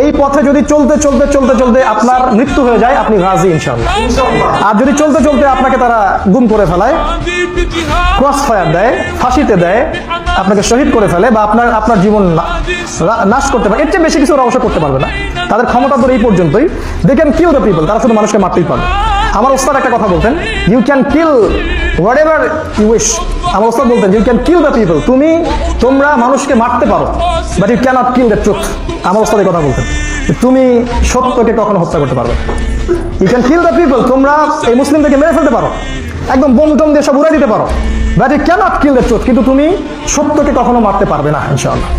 এই পথে যদি চলতে চলতে চলতে চলতে আপনার মৃত্যু হয়ে যায়, আপনি রাজি ইনশাল্লাহ আর যদি চলতে চলতে আপনাকে তারা গুম করে ফেলায় ক্রস ফায়ার দেয়, ফাঁসিতে দেয়, আপনাকে শহীদ করে ফেলে বা আপনার আপনার জীবন নাশ করতে পারে, এর চেয়ে বেশি কিছু ওরা অবশ্য করতে পারবে না। তাদের ক্ষমতা ধরে এই পর্যন্তই। দেখেন কিল দ্য পিপল তারা শুধু মানুষকে মারতেই পারবে। আমার ওস্তাদ একটা কথা বলতেন you can kill whatever you wish আমার ওস্তাদ বলতেন you can kill the people তুমি, তোমরা মানুষকে মারতে পারো but you can't kill the truth আমার ওস্তাদ কথা বলতেন তুমি সত্যকে কখনো হত্যা করতে পারবে you can kill the people তোমরা এই মুসলিমদেরকে মেরে ফেলতে পারো। একদম বোম টোম দিয়ে সব উড়াই দিতে পারো। But you can't kill the কিন্তু তুমি সত্যকে কখনো মারতে পারবে না, ইনশাআল্লাহ।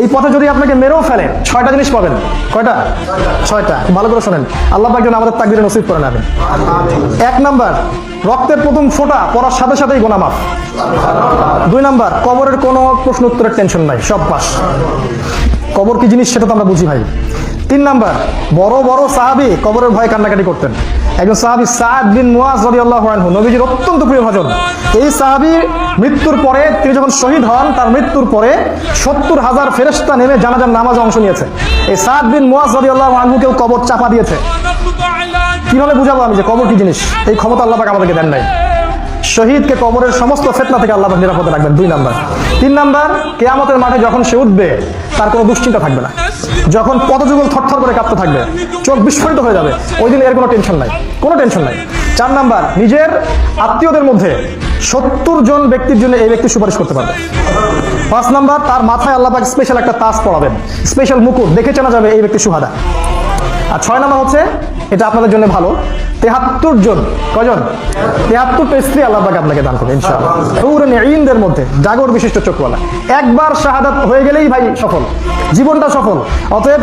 এই পথে যদি আপনাকে মেরেও ফেলে, ছয়টা জিনিস পাবেন। কয়টা? ছয়টা। ভালো করে শোনেন। আল্লাহ পাক যেন আমাদের তাকদিরে নসিব করে নেবেন এক নাম্বার, রক্তের প্রথম ফোঁটা পড়ার সাথে সাথেই গোনা মাফ। দুই নাম্বার, কবরের কোনো প্রশ্ন উত্তরের টেনশন নাই, সব পাস। কবর কি জিনিস সেটা তো আমরা বুঝি ভাই। তিন নাম্বার, বড় বড় সাহাবি কবরের ভয়ে কান্নাকাটি করতেন। একজন সাহাবি সাদ বিন মুয়াজ রাদিয়াল্লাহু আনহু, নবীজির অত্যন্ত প্রিয় ভাজন। এই সাহাবি মৃত্যুর পরে তিনি যখন শহীদ হন, তার মৃত্যুর পরে সত্তর হাজার ফেরেশতা নেমে জানাজার নামাজে অংশ নিয়েছে। এই সাদ বিন মুয়াজ রাদিয়াল্লাহু আনহুকেও কবর চাপা দিয়েছে। কীভাবে বুঝাবো আমি যে কবর কি জিনিস? এই ক্ষমতা আল্লাহ পাক আমাদেরকে দেন নাই। শহীদকে কবরের সমস্ত ফেতনা থেকে আল্লাহ নিরাপদে রাখবেন, দুই নাম্বার। তিন নাম্বার, কেয়ামতের মাঠে যখন সে উঠবে, তার কোনো দুশ্চিন্তা থাকবে না। যখন পদযুগল থরথর করে কাঁপতে থাকবে, চোখ বিস্ফোরিত হয়ে যাবে, ওই দিন এর কোনো টেনশন নাই, কোনো টেনশন নাই। চার নাম্বার, নিজের আত্মীয়দের মধ্যে সত্তর জন ব্যক্তির জন্য এই ব্যক্তি সুপারিশ করতে পারবে। পাঁচ নাম্বার, তার মাথায় আল্লাহ স্পেশাল একটা তাস পড়াবেন স্পেশাল মুকুট, দেখে চেনা যাবে এই ব্যক্তি সুহাদা। আর ছয় নাম্বার হচ্ছে এটা আপনাদের জন্য ভালো। তেহাত্তর জন কজন তেহাত্তরটা স্ত্রী আল্লাহ পাক আপনাকে দান করবে ইনশাআল্লাহ। মধ্যে জাগর বিশিষ্ট চোখওয়ালা। একবার শাহাদাত হয়ে গেলেই ভাই সফল। জীবনটা সফল। অতএব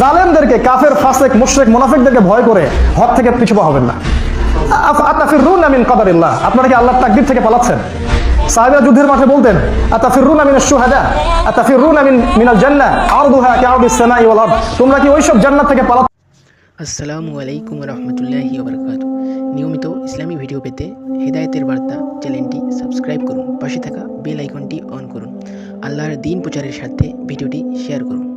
জালেমদেরকে, কাফের, ফাসেক, মুশরিক, মুনাফিকদেরকে ভয় করে হক থেকে পিছু পা হবেন না। আমিন কাদারিল্লাহ। আপনারা কি আল্লাহর থেকে পালাচ্ছেন? সাহেবেরা যুদ্ধের মাঠে বলতেন, আতাফিরুন আমিন শুহাদা, আতাফিরুন আমিন মিনাল জান্নাহ, আরদুহা কাআরদিস সামাই তোমরা কি ওইসব জান্নাত থেকে পালা আসসালামু আলাইকুম রহমতুল্লাহি ওবরকাত নিয়মিত ইসলামী ভিডিও পেতে হেদায়তের বার্তা চ্যানেলটি সাবস্ক্রাইব করুন। পাশে থাকা বেল আইকনটি অন করুন। আল্লাহর দিন প্রচারের সাথে ভিডিওটি শেয়ার করুন।